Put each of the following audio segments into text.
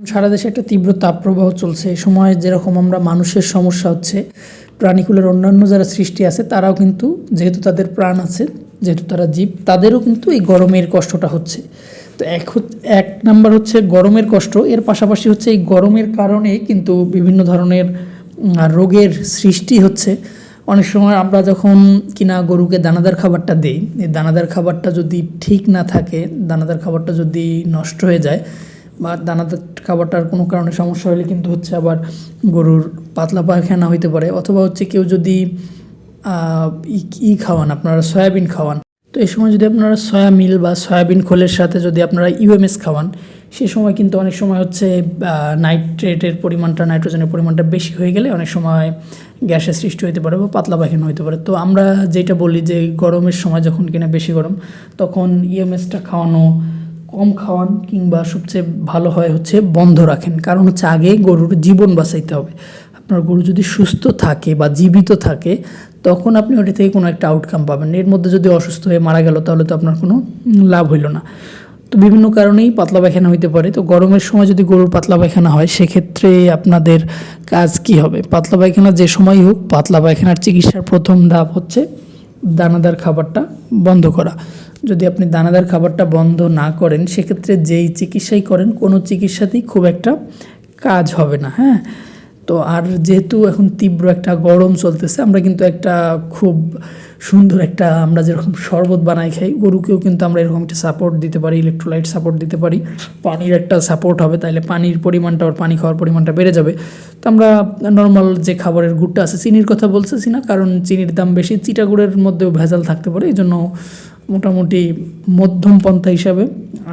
সারা দেশে একটা তীব্র তাপপ্রবাহ চলছে। এই সময় যেরকম আমরা মানুষের সমস্যা হচ্ছে, প্রাণীকুলের অন্যান্য যারা সৃষ্টি আছে, তারাও কিন্তু, যেহেতু তাদের প্রাণ আছে, যেহেতু তারা জীব, তাদেরও কিন্তু এই গরমের কষ্টটা হচ্ছে। তো এক এক নাম্বার হচ্ছে গরমের কষ্ট, এর পাশাপাশি হচ্ছে এই গরমের কারণে কিন্তু বিভিন্ন ধরনের রোগের সৃষ্টি হচ্ছে। অনেক সময় আমরা যখন কিনা গরুকে দানাদার খাবারটা দেই, এই দানাদার খাবারটা যদি ঠিক না থাকে, দানাদার খাবারটা যদি নষ্ট হয়ে যায় বা দানাদার খাবারটার কোনো কারণে সমস্যা হলে কিন্তু হচ্ছে আবার গরুর পাতলা পায়খানা হইতে পারে। অথবা হচ্ছে কেউ যদি ই- খাওয়ান, আপনারা সয়াবিন খাওয়ান। তো এই সময় যদি আপনারা সয়া মিল বা সয়াবিন খোলের সাথে যদি আপনারা ইউএমএস খাওয়ান, সে সময় কিন্তু অনেক সময় হচ্ছে নাইট্রেটের পরিমাণটা, নাইট্রোজেনের পরিমাণটা বেশি হয়ে গেলে অনেক সময় গ্যাসের সৃষ্টি হতে পারে বা পাতলা পায়খানা হতে পারে। তো আমরা যেটা বলি যে গরমের সময় যখন কিনা বেশি গরম, তখন ইউএমএসটা খাওয়ানো কম খাওয়ান কিংবা সবচেয়ে ভালো হয় হচ্ছে বন্ধ রাখেন। কারণ হচ্ছে আগে গরুর জীবন বাঁচাইতে হবে। আপনার গরু যদি সুস্থ থাকে বা জীবিত থাকে, তখন আপনি ওটা থেকে কোনো একটা আউটকাম পাবেন। এর মধ্যে যদি অসুস্থ হয়ে মারা গেল, তাহলে তো আপনার কোনো লাভ হইল না। তো বিভিন্ন কারণেই পাতলা পায়খানা হইতে পারে। তো গরমের সময় যদি গরুর পাতলা পায়খানা হয়, সেক্ষেত্রে আপনাদের কাজ কি হবে? পাতলা পায়খানা যে সময় হোক, পাতলা পায়খানার চিকিৎসার প্রথম ধাপ হচ্ছে দানাদার খাবারটা বন্ধ করা। যদি আপনি দানাদার খাবারটা বন্ধ না করেন, সেক্ষেত্রে যেই চিকিৎসাই করেন, কোনো চিকিৎসাতেই খুব একটা কাজ হবে না হ্যাঁ? তো আর যেহেতু এখন তীব্র একটা গরম চলতেছে, আমরা কিন্তু একটা খুব সুন্দর একটা, আমরা যেরকম শরবত বানাই খাই, গরুকেও কিন্তু আমরা এরকম একটা সাপোর্ট দিতে পারি ইলেকট্রোলাইট সাপোর্ট দিতে পারি। পানির একটা সাপোর্ট হবে তাহলে পানির পরিমাণটা, ওর পানি খাওয়ার পরিমাণটা বেড়ে যাবে। তো আমরা নর্মাল যে খাবারের গুড়টা আছে, চিনির কথা বলতেছি না, কারণ চিনির দাম বেশি চিটা গুড়ের মধ্যেও ভেজাল থাকতে পারে এই জন্য মোটামুটি মধ্যম পন্থা হিসাবে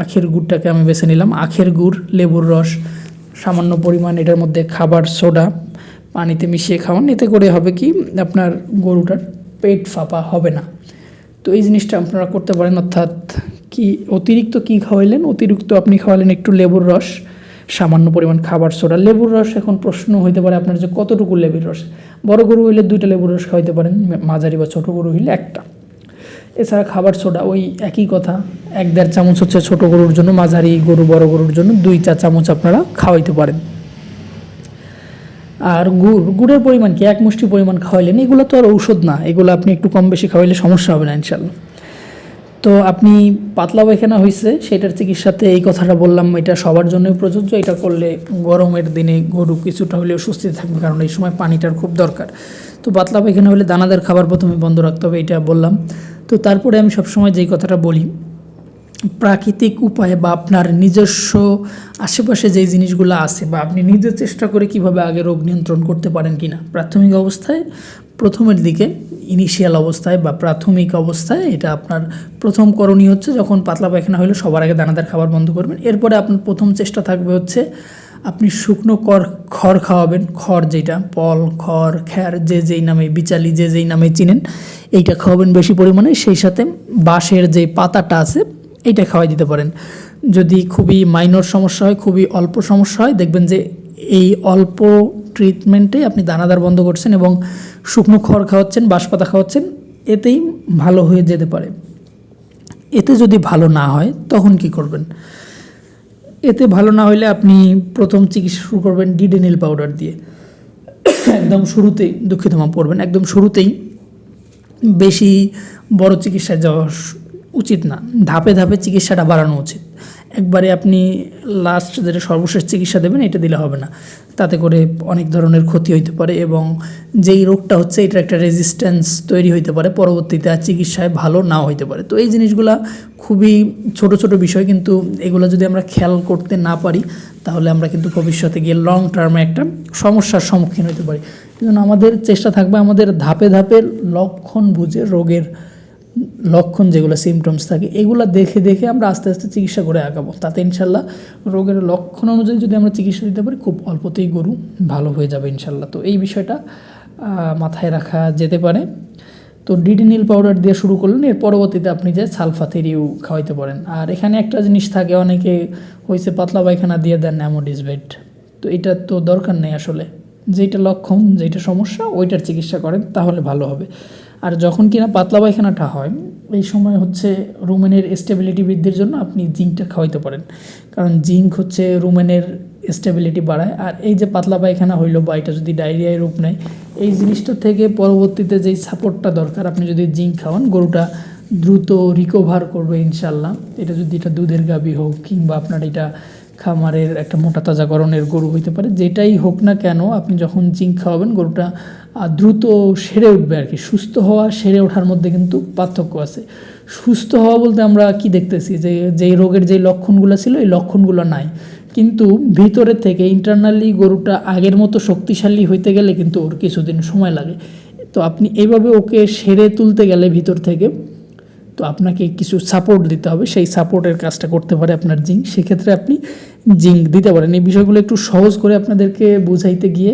আখের গুড়টাকে আমি বেছে নিলাম। আখের গুড়, লেবুর রস, সামান্য পরিমাণ এটার মধ্যে খাবার, সোডা, পানিতে মিশিয়ে খাওয়ান। এতে করে হবে কি, আপনার গরুটার পেট ফাঁপা হবে না। তো এই জিনিসটা আপনারা করতে পারেন, অর্থাৎ কি অতিরিক্ত কি খাওয়াইলেন? অতিরিক্ত আপনি খাওয়ালেন একটু লেবুর রস, সামান্য পরিমাণ খাবার, সোডা। লেবুর রস এখন প্রশ্ন হইতে পারে আপনার যে কতটুকু লেবুর রস? বড় গরু হইলে দুইটা লেবুর রস খাওয়াইতে পারেন মাঝারি বা ছোটো গরু হইলে একটা। এছাড়া খাবার সোডা, ওই একই কথা। এক দেড় চামচ হচ্ছে ছোট গরুর জন্য, মাঝারি গরু, বড় গরুর জন্য দুই চার চামচ আপনারা খাওয়াইতে পারেন। আর গুড়, গুড়ের পরিমাণ কি? এক মুষ্টি পরিমাণ খাওয়াইলেন, এগুলো তো আর ঔষধ না। এগুলো আপনি একটু কম বেশি খাওয়াইলে সমস্যা হবে না ইনশাল্লাহ তো আপনি পাতলা পায়খানা হয়েছে সেটার চিকিৎসাতে এই কথাটা বললাম, এটা সবার জন্যই প্রযোজ্য। এটা করলে গরমের দিনে গরু কিছুটা হলেও সুস্থিত থাকবে, কারণ এই সময় পানিটার খুব দরকার। তো পাতলা পায়খানা হলে দানাদার খাবার প্রথমে বন্ধ রাখতে হবে, এটা বললাম। তো তারপরে আমি সবসময় যেই কথাটা বলি, প্রাকৃতিক উপায়ে বা আপনার নিজস্ব আশেপাশে যেই জিনিসগুলো আছে বা আপনি নিজে চেষ্টা করে কীভাবে আগে রোগ নিয়ন্ত্রণ করতে পারেন কিনা প্রাথমিক অবস্থায় প্রথমের দিকে ইনিশিয়াল অবস্থায় বা প্রাথমিক অবস্থায় এটা আপনার প্রথম করণীয় হচ্ছে যখন পাতলা পায়খানা হলে সবার আগে দানাদার খাবার বন্ধ করবেন। এরপরে আপনার প্রথম চেষ্টা থাকবে হচ্ছে আপনি শুকনো কর, খড় খাওয়াবেন, খড় যেটা পল, খড়, খ্যার, যে যেই নামে বিচালি, যে যেই নামে চিনেন, এইটা খাওয়াবেন বেশি পরিমাণে, সেই সাথে বাঁশের যে পাতাটা আছে, এইটা খাওয়াই দিতে পারেন। যদি খুবই মাইনর সমস্যা হয়, খুবই অল্প সমস্যা হয়, দেখবেন যে এই অল্প ট্রিটমেন্টে আপনি দানাদার বন্ধ করছেন এবং শুকনো খড় খাওয়াচ্ছেন, বাঁশপাতা খাওয়াচ্ছেন, এতেই ভালো হয়ে যেতে পারে। এতে যদি ভালো না হয়, তখন কি করবেন? এতে ভালো না হলে আপনি প্রথম চিকিৎসা শুরু করবেন ডিডেনিল পাউডার দিয়ে। একদম শুরুতেই দুঃখিত মা পড়বেন, একদম শুরুতেই বেশি বড় চিকিৎসায় যাওয়া উচিত না। ধাপে ধাপে চিকিৎসাটা বাড়ানো উচিত। একবারে আপনি লাস্ট যেটা সর্বশেষ চিকিৎসা দেবেন, এটা দিলে হবে না। তাতে করে অনেক ধরনের ক্ষতি হইতে পারে এবং যেই রোগটা হচ্ছে, এটার একটা রেজিস্ট্যান্স তৈরি হইতে পারে, পরবর্তীতে আর চিকিৎসায় ভালো নাও হইতে পারে। তো এই জিনিসগুলা খুবই ছোট ছোট বিষয়, কিন্তু এগুলো যদি আমরা খেয়াল করতে না পারি, তাহলে আমরা কিন্তু ভবিষ্যতে গিয়ে লং টার্মে একটা সমস্যার সম্মুখীন হতে পারি। এই আমাদের চেষ্টা থাকবে আমাদের ধাপে ধাপে লক্ষণ বুঝে রোগের লক্ষণ যেগুলো সিমটমস থাকে, এগুলো দেখে দেখে আমরা আস্তে আস্তে চিকিৎসা করে আগাবো। তাতে ইনশাল্লাহ রোগের লক্ষণ অনুযায়ী যদি আমরা চিকিৎসা দিতে পারি, খুব অল্পতেই গরু ভালো হয়ে যাবে ইনশাল্লাহ। তো এই বিষয়টা মাথায় রাখা যেতে পারে। তো ডিডিনিল পাউডার দিয়ে শুরু করলেন, এর পরবর্তীতে আপনি যে সালফাথেরিউ খাওয়াইতে পারেন। আর এখানে একটা জিনিস থাকে, অনেকে হয়েছে পাতলা পায়খানা দিয়ে দেন অ্যামোডিসবেট তো এটা তো দরকার নেই আসলে। যেটা লক্ষণ যেটা সমস্যা, ওইটার চিকিৎসা করেন, তাহলে ভালো হবে। আর যখন কিনা পাতলা পায়খানাটা হয়, এই সময় হচ্ছে রুমেনের স্টেবিলিটি বৃদ্ধির জন্য আপনি জিঙ্কটা খাওয়াইতে পারেন। কারণ জিঙ্ক হচ্ছে রুমেনের স্টেবিলিটি বাড়ায়। আর এই যে পাতলা পায়খানা হইল বা এটা যদি ডায়রিয়ায় রূপ নেয়, এই জিনিসটা থেকে পরবর্তীতে যেই সাপোর্টটা দরকার, আপনি যদি জিঙ্ক খাওয়ান, গরুটা দ্রুত রিকভার করবে ইনশাল্লাহ এটা যদি এটা দুধের গাবি হোক কিংবা আপনার এটা খামারের একটা মোটা তাজাকরণের গরু হইতে পারে, যেটাই হোক না কেন আপনি যখন জিঙ্ক খাওয়াবেন, গরুটা দ্রুত সেরে উঠবে আর কি। সুস্থ হওয়া, সেরে ওঠার মধ্যে কিন্তু পার্থক্য আছে। সুস্থ হওয়া বলতে আমরা কি দেখতেছি? যে, যেই রোগের যেই লক্ষণগুলো ছিল, এই লক্ষণগুলো নাই। কিন্তু ভিতরে থেকে ইন্টারনালি গরুটা আগের মতো শক্তিশালী হইতে গেলে কিন্তু ওর কিছুদিন সময় লাগে। তো আপনি এইভাবে ওকে সেরে তুলতে গেলে ভিতর থেকে তো আপনাকে কিছু সাপোর্ট দিতে হবে। সেই সাপোর্টের কাজটা করতে পারে আপনার জিঙ্ক। সেক্ষেত্রে আপনি জিঙ্ক দিতে পারেন। এই বিষয়গুলো একটু সহজ করে আপনাদেরকে বুঝাইতে গিয়ে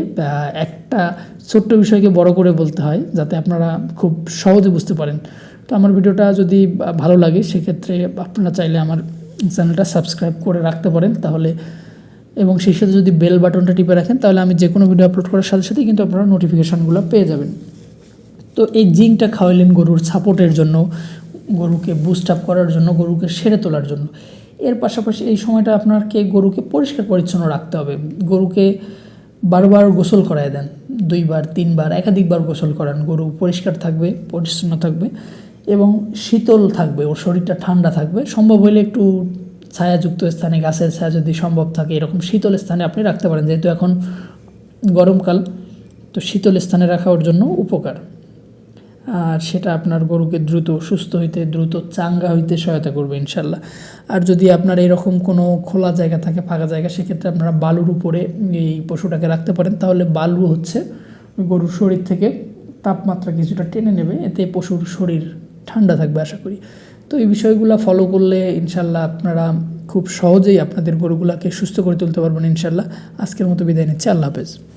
একটা ছোট্ট বিষয়কে বড় করে বলতে হয়, যাতে আপনারা খুব সহজে বুঝতে পারেন। তো আমার ভিডিওটা যদি ভালো লাগে, সেক্ষেত্রে আপনারা চাইলে আমার চ্যানেলটা সাবস্ক্রাইব করে রাখতে পারেন। তাহলে এবং সেই সাথে যদি বেল বাটনটা টিপে রাখেন, তাহলে আমি যে কোনো ভিডিও আপলোড করার সাথে সাথে কিন্তু আপনারা নোটিফিকেশানগুলো পেয়ে যাবেন। তো এই জিঙ্কটা খাওয়াইলেন গরুর সাপোর্টের জন্য। গরুকে বুস্ট আপ করার জন্য, গরুকে সেরে তোলার জন্য। এর পাশাপাশি এই সময়টা আপনাকে গরুকে পরিষ্কার পরিচ্ছন্ন রাখতে হবে। গরুকে বারবার গোসল করায় দেন। দুইবার, তিনবার, একাধিকবার গোসল করান। গরু পরিষ্কার থাকবে, পরিচ্ছন্ন থাকবে এবং শীতল থাকবে, ওর শরীরটা ঠান্ডা থাকবে। সম্ভব হলে একটু ছায়াযুক্ত স্থানে, গাছের ছায়া যদি সম্ভব থাকে, এরকম শীতল স্থানে আপনি রাখতে পারেন। যেহেতু এখন গরমকাল, তো শীতল স্থানে রাখা ওর জন্য উপকার। আর সেটা আপনার গরুকে দ্রুত, সুস্থ হইতে, দ্রুত চাঙ্গা হইতে সহায়তা করবে ইনশাল্লাহ। আর যদি আপনার এরকম কোনো খোলা জায়গা থাকে, ফাঁকা জায়গা, সেক্ষেত্রে আপনারা বালুর উপরে এই পশুটাকে রাখতে পারেন। তাহলে বালু হচ্ছে গরুর শরীর থেকে তাপমাত্রা কিছুটা টেনে নেবে। এতে পশুর শরীর ঠান্ডা থাকবে, আশা করি। তো এই বিষয়গুলো ফলো করলে ইনশাল্লাহ আপনারা খুব সহজেই আপনাদের গরুগুলাকে সুস্থ করে তুলতে পারবেন ইনশাল্লাহ। আজকের মতো বিদায় নিচ্ছি। আল্লাহ হাফেজ।